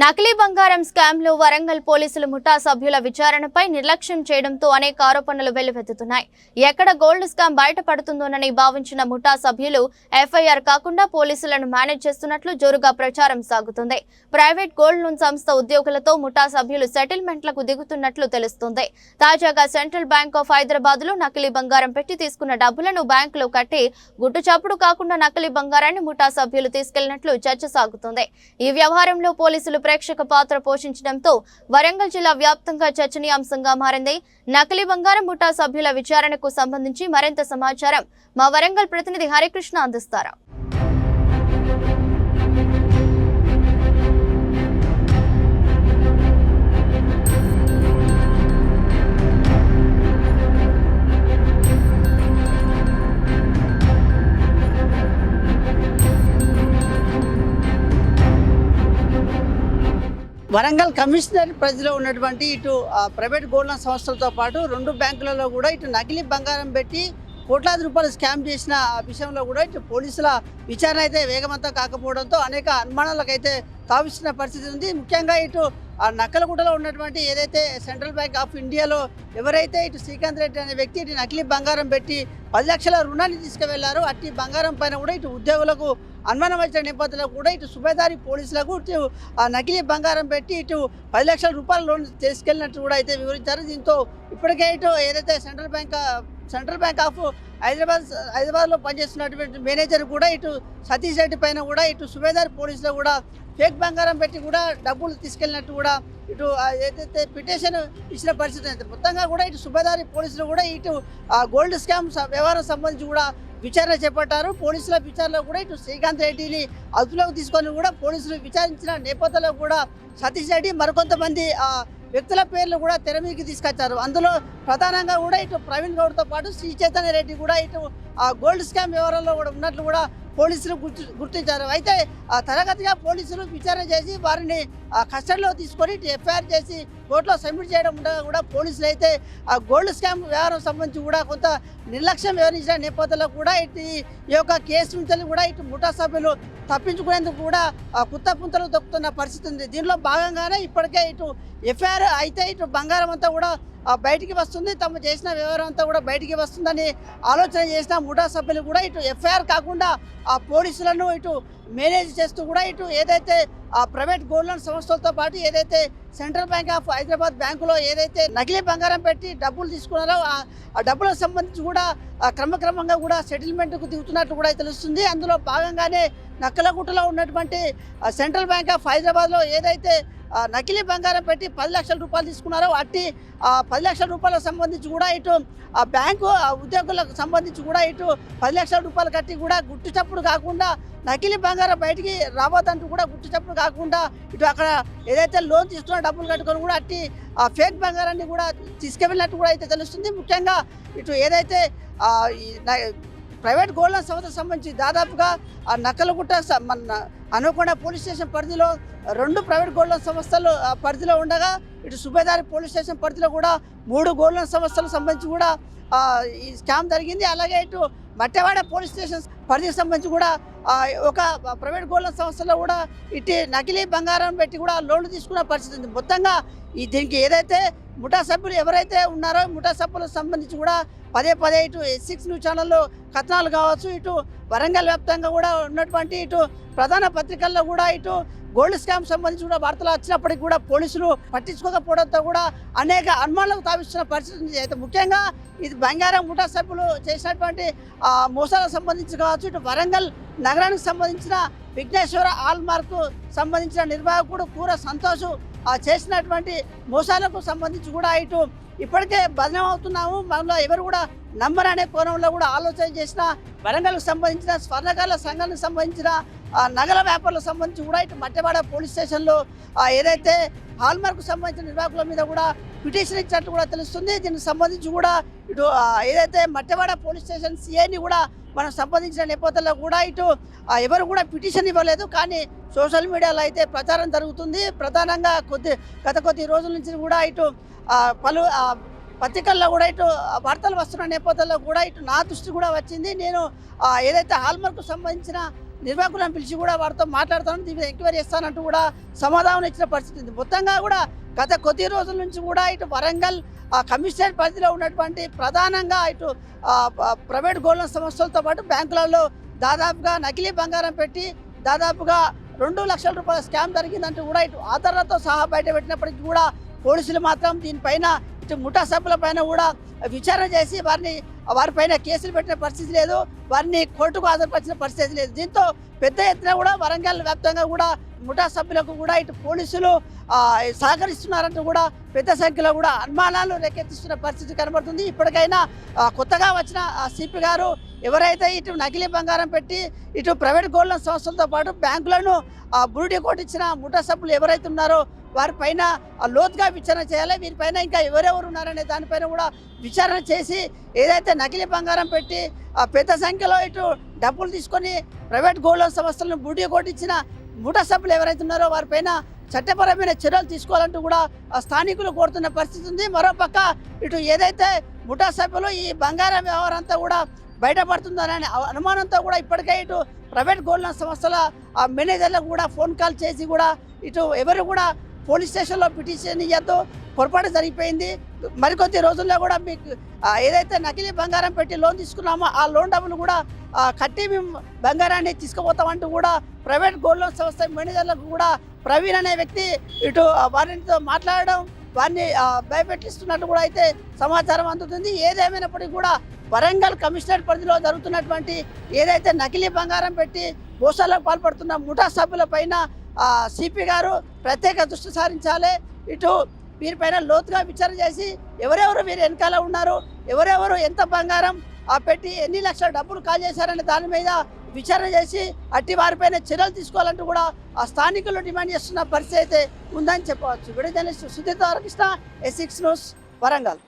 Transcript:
నకిలీ బంగారం స్కామ్లో వరంగల్ పోలీసులు ముఠా సభ్యుల విచారణపై నిర్లక్ష్యం చేయడంతో అనేక ఆరోపణలు వెల్లువెత్తుతున్నాయి. ఎక్కడ గోల్డ్ స్కామ్ బయటపడుతుందోనని భావించిన ముఠా సభ్యులు ఎఫ్ఐఆర్ కాకుండా పోలీసులను మేనేజ్ చేస్తున్నట్లు జోరుగా ప్రచారం సాగుతుంది. ప్రైవేట్ గోల్డ్ లోన్ సంస్థ ఉద్యోగులతో ముఠా సభ్యులు సెటిల్మెంట్లకు దిగుతున్నట్లు తెలుస్తుంది. తాజాగా సెంట్రల్ బ్యాంక్ ఆఫ్ హైదరాబాద్లో నకిలీ బంగారం పెట్టి తీసుకున్న డబ్బులను బ్యాంకులో కట్టి గుట్టు చప్పుడు కాకుండా నకిలీ బంగారాన్ని ముఠా సభ్యులు తీసుకెళ్ళినట్లు చర్చ సాగుతుంది. ఈ వ్యవహారంలో పోలీసులు ప్రేక్షక పాత్ర పోషించడంతో వరంగల్ జిల్లా వ్యాప్తంగా చర్చనీయాంశంగా మారింది. నకిలీ బంగారం ముఠా సభ్యుల విచారణకు సంబంధించి మరింత సమాచారం మా వరంగల్ ప్రతినిధి హరికృష్ణ అందిస్తారు? వరంగల్ కమిషనర్ పరిధిలో ఉన్నటువంటి ఇటు ఆ, ప్రైవేట్ గోల్డ్ లోన్ సంస్థలతో పాటు రెండు బ్యాంకులలో కూడా ఇటు నకిలీ బంగారం పెట్టి కోట్లాది రూపాయలు స్కామ్ చేసిన ఆ విషయంలో కూడా ఇటు పోలీసుల విచారణ అయితే వేగవంతం కాకపోవడంతో అనేక అనుమానాలకు అయితే తావిస్తున్న పరిస్థితి ఉంది. ముఖ్యంగా ఇటు ఆ నక్కలగుట్టలో ఉన్నటువంటి ఏదైతే సెంట్రల్ బ్యాంక్ ఆఫ్ ఇండియాలో ఎవరైతే ఇటు శ్రీకాంత్ రెడ్డి అనే వ్యక్తి ఇటు నకిలీ బంగారం పెట్టి పది లక్షల రుణాన్ని తీసుకువెళ్ళారో అట్టి బంగారం పైన కూడా ఇటు ఉద్యోగులకు అనుమానం వచ్చిన నేపథ్యంలో కూడా ఇటు సుబేదారి పోలీసులకు ఇటు ఆ నకిలీ బంగారం పెట్టి ఇటు పది లక్షల రూపాయల లోన్ తీసుకెళ్ళినట్టు కూడా అయితే వివరించారు. దీంతో ఇప్పటికే ఇటు ఏదైతే central bank central bank of Hyderabad హైదరాబాద్లో పనిచేస్తున్నటువంటి మేనేజర్ కూడా ఇటు సతీష్ రెడ్డి పైన కూడా ఇటు సుబేదార్ పోలీసులో కూడా ఫేక్ బంగారం పెట్టి కూడా డబ్బులు తీసుకెళ్ళినట్టు కూడా ఇటు ఏదైతే పిటిషన్ ఇచ్చిన పరిస్థితి అయితే మొత్తంగా కూడా ఇటు సుబేదారి పోలీసులు కూడా ఇటు గోల్డ్ స్కామ్ స- వ్యవహారం సంబంధించి కూడా విచారణ చేపట్టారు. పోలీసుల విచారణలో కూడా ఇటు శ్రీకాంత్ రెడ్డిని అదుపులోకి తీసుకొని కూడా పోలీసులు విచారించిన నేపథ్యంలో కూడా సతీష్ రెడ్డి మరికొంతమంది వ్యక్తుల పేర్లు కూడా తెర తీసుకొచ్చారు. అందులో ప్రధానంగా కూడా ఇటు ప్రవీణ్ గౌడ్తో పాటు శ్రీ చైతన్య రెడ్డి కూడా ఇటు ఆ గోల్డ్ స్కామ్ వ్యవహారంలో కూడా ఉన్నట్లు కూడా పోలీసులు గుర్తు గుర్తించారు. అయితే ఆ తరగతిగా పోలీసులు విచారణ చేసి వారిని ఆ కస్టడీలో తీసుకొని ఇటు ఎఫ్ఐఆర్ చేసి కోర్టులో సబ్మిట్ చేయడం ఉండగా కూడా పోలీసులు అయితే ఆ గోల్డ్ స్కామ్ వ్యవహారం సంబంధించి కూడా కొంత నిర్లక్ష్యం వ్యవహరించిన నేపథ్యంలో కూడా ఇటు ఈ యొక్క కేసు నుంచి కూడా ఇటు ముఠా సభ్యులు తప్పించుకునేందుకు కూడా ఆ కుత్త పుంతలు దొక్కుతున్న పరిస్థితి ఉంది. దీనిలో భాగంగానే ఇప్పటికే ఇటు ఎఫ్ఐఆర్ అయితే ఇటు బంగారం అంతా కూడా బయటికి వస్తుంది. తమ చేసిన వివరం అంతా కూడా బయటికి వస్తుందని ఆలోచన చేసిన ముఠా సభ్యులు కూడా ఇటు ఎఫ్ఐఆర్ కాకుండా ఆ పోలీసులను ఇటు మేనేజ్ చేస్తూ కూడా ఇటు ఏదైతే ఆ ప్రైవేట్ గోల్డ్ లోన్ సంస్థలతో పాటు ఏదైతే సెంట్రల్ బ్యాంక్ ఆఫ్ హైదరాబాద్ బ్యాంకులో ఏదైతే నకిలీ బంగారం పెట్టి డబ్బులు తీసుకున్నారో ఆ- డబ్బులకు సంబంధించి కూడా క్రమక్రమంగా కూడా సెటిల్మెంట్కు దిగుతున్నట్టు కూడా తెలుస్తుంది. అందులో భాగంగానే నక్కలగుట్టలో ఉన్నటువంటి ఆ సెంట్రల్ బ్యాంక్ ఆఫ్ హైదరాబాద్లో ఏదైతే నకిలీ బంగారం పెట్టి పది లక్షల రూపాయలు తీసుకున్నారో. అట్టి పది లక్షల రూపాయలకు సంబంధించి కూడా ఇటు ఆ బ్యాంకు ఉద్యోగులకు సంబంధించి కూడా ఇటు పది లక్షల రూపాయలు కట్టి కూడా గుట్టు చప్పుడు కాకుండా నకిలీ బంగారం బయటికి రాబోదంటూ కూడా గుట్టుచప్పుడు కాకుండా ఇటు అక్కడ ఏదైతే లోన్ తీసుకున్న డబ్బులు కట్టుకొని కూడా అట్టి ఆ ఫేక్ బంగారాన్ని కూడా తీసుకెళ్ళినట్టు కూడా అయితే తెలుస్తుంది. ముఖ్యంగా ఇటు ఏదైతే ఈ న- ప్రైవేట్ గోల్డ్ లోన్ సంస్థకు సంబంధించి దాదాపుగా ఆ నక్కలగుట్ట మన అనుకొండ పోలీస్ స్టేషన్ పరిధిలో రెండు ప్రైవేట్ గోల్డ్ లోన్ సంస్థలు పరిధిలో ఉండగా ఇటు సుబేదారి పోలీస్ స్టేషన్ పరిధిలో కూడా మూడు గోల్డ్ లోన్ సంస్థలకు సంబంధించి కూడా ఈ స్కామ్ జరిగింది. అలాగే ఇటు మట్టెవాడ పోలీస్ స్టేషన్ పరిధికి సంబంధించి కూడా ఒక ప్రైవేట్ గోల్డ్ సంస్థలో కూడా ఇటు నకిలీ బంగారం పెట్టి కూడా లోన్లు తీసుకున్న పరిస్థితి ఉంది. మొత్తంగా ఈ దీనికి ఏదైతే ముఠా సభ్యులు ఎవరైతే ఉన్నారో ముఠా సభ్యులకు సంబంధించి కూడా పదే పదే ఇటు సిక్స్ న్యూస్ ఛానల్లో కథనాలు కావచ్చు ఇటు వరంగల్ వ్యాప్తంగా కూడా ఉన్నటువంటి ఇటు ప్రధాన పత్రికల్లో కూడా ఇటు గోల్డ్ స్కామ్ సంబంధించి కూడా వార్తలు వచ్చినప్పటికీ కూడా పోలీసులు పట్టించుకోకపోవడంతో కూడా అనేక అనుమానాలకు తావిస్తున్న పరిస్థితి ఉంది. అయితే ముఖ్యంగా ఇది బంగారం ముఠా సభ్యులు చేసినటువంటి మోసాలకు సంబంధించి కావచ్చు ఇటు వరంగల్ నగరానికి సంబంధించిన విఘ్నేశ్వర ఆల్మార్క్ సంబంధించిన నిర్వాహకుడు కూర సంతోష్ చేసినటువంటి మోసాలకు సంబంధించి కూడా ఇటు ఇప్పటికే బదనం అవుతున్నాము మనలో ఎవరు కూడా నంబర్ అనే కోణంలో కూడా ఆలోచన చేసిన వరంగల్కి సంబంధించిన స్వర్ణకాల సంఘానికి సంబంధించిన నగల వ్యాపారులకు సంబంధించి కూడా ఇటు మట్టెవాడ పోలీస్ స్టేషన్లో ఏదైతే హాల్మార్క్ సంబంధించిన నిర్వాహకుల మీద కూడా పిటిషన్ ఇచ్చినట్టు కూడా తెలుస్తుంది. దీనికి సంబంధించి కూడా ఇటు ఏదైతే మట్టెవాడ పోలీస్ స్టేషన్ సిఐని కూడా మనం సంపాదించిన నేపథ్యంలో కూడా ఇటు ఎవరు కూడా పిటిషన్ ఇవ్వలేదు. కానీ సోషల్ మీడియాలో అయితే ప్రచారం జరుగుతుంది. ప్రధానంగా కొద్ది గత కొద్ది రోజుల నుంచి కూడా ఇటు పలు పత్రికల్లో కూడా ఇటు వార్తలు వస్తున్న నేపథ్యంలో కూడా ఇటు నా దృష్టి కూడా వచ్చింది. నేను ఏదైతే హాల్మార్క్ సంబంధించిన నిర్వాహకులను పిలిచి కూడా వారితో మాట్లాడతాను దీని మీద ఎంక్వైరీ చేస్తానంటూ కూడా సమాధానం ఇచ్చిన పరిస్థితి ఉంది. మొత్తంగా కూడా గత కొద్ది రోజుల నుంచి కూడా ఇటు వరంగల్ కమిషనర్ కమిషనరేట్ పరిధిలో ఉన్నటువంటి ప్రధానంగా ఇటు ప్రైవేట్ గోల్డ్ సంస్థలతో పాటు బ్యాంకులలో దాదాపుగా నకిలీ బంగారం పెట్టి దాదాపుగా రెండు లక్షల రూపాయల స్కామ్ జరిగిందంటూ కూడా ఇటు ఆధారాలతో సహా బయట పెట్టినప్పటికీ కూడా పోలీసులు మాత్రం దీనిపైన ముఠా సభ్యుల పైన కూడా విచారణ చేసి వారిని వారిపైన కేసులు పెట్టిన పరిస్థితి లేదు. వారిని కోర్టుకు హాజరుపరిచిన పరిస్థితి లేదు. దీంతో పెద్ద ఎత్తున కూడా వరంగల్ వ్యాప్తంగా కూడా ముఠా సభ్యులకు కూడా ఇటు పోలీసులు సహకరిస్తున్నారంటూ కూడా పెద్ద సంఖ్యలో కూడా అనుమానాలు రేకెత్తిస్తున్న పరిస్థితి కనబడుతుంది. ఇప్పటికైనా కొత్తగా వచ్చిన సిపి గారు ఎవరైతే ఇటు నకిలీ బంగారం పెట్టి ఇటు ప్రైవేట్ గోల్డ్ సంస్థలతో పాటు బ్యాంకులను ఆ, బురుడి కొట్టించిన ముఠా సభ్యులు ఎవరైతే ఉన్నారో వారిపైన ఆ, లోతుగా విచారణ చేయాలి. వీరిపైన ఇంకా ఎవరెవరు ఉన్నారనే దానిపైన కూడా విచారణ చేసి ఏదైతే నకిలీ బంగారం పెట్టి ఆ, పెద్ద సంఖ్యలో ఇటు డబ్బులు తీసుకొని ప్రైవేట్ గోల్డ్ లోన్ సంస్థలను బుడి కొట్టించిన ముఠా సభ్యులు ఎవరైతే ఉన్నారో వారిపైన చట్టపరమైన చర్యలు తీసుకోవాలంటూ కూడా స్థానికులు కోరుతున్న పరిస్థితి ఉంది. మరోపక్క ఇటు ఏదైతే ముఠా సభ్యులు ఈ బంగారం వ్యవహారం అంతా కూడా బయటపడుతుందనే అనుమానంతో కూడా ఇప్పటికే ఇటు ప్రైవేట్ గోల్డ్ లోన్ సంస్థల ఆ మేనేజర్లకు కూడా ఫోన్ కాల్ చేసి కూడా ఇటు ఎవరు కూడా పోలీస్ స్టేషన్లో పిటిషన్ ఇవ్వద్దు పొరపాటు జరిగిపోయింది. మరికొద్ది రోజుల్లో కూడా మీకు ఏదైతే నకిలీ బంగారం పెట్టి లోన్ తీసుకున్నామో ఆ లోన్ డబ్బులు కూడా కట్టి మేము బంగారాన్ని తీసుకుపోతామంటూ కూడా ప్రైవేట్ గోల్డ్ లోన్ సంస్థ మేనేజర్లకు కూడా ప్రవీణ్ అనే వ్యక్తి ఇటు వారితో మాట్లాడడం వారిని భయపెట్టిస్తున్నట్టు కూడా అయితే సమాచారం అందుతుంది. ఏదేమైనప్పటికీ కూడా వరంగల్ కమిషనర్ పరిధిలో జరుగుతున్నటువంటి ఏదైతే నకిలీ బంగారం పెట్టి మోసాలకు పాల్పడుతున్న ముఠా సభ్యుల పైన సిపి గారు ప్రత్యేక దృష్టి సారించాలి. ఇటు వీరిపైన లోతుగా విచారణ చేసి ఎవరెవరు వీరు వెనకాల ఉన్నారు ఎవరెవరు ఎంత బంగారం ఆ పెట్టి ఎన్ని లక్షల డబ్బులు కాల్ చేశారనే దాని మీద విచారణ చేసి అట్టి వారిపైన చర్యలు తీసుకోవాలంటూ కూడా ఆ స్థానికులు డిమాండ్ చేస్తున్న పరిస్థితి అయితే ఉందని చెప్పవచ్చు. విడుదల Sudhir Krishna S six news Warangal.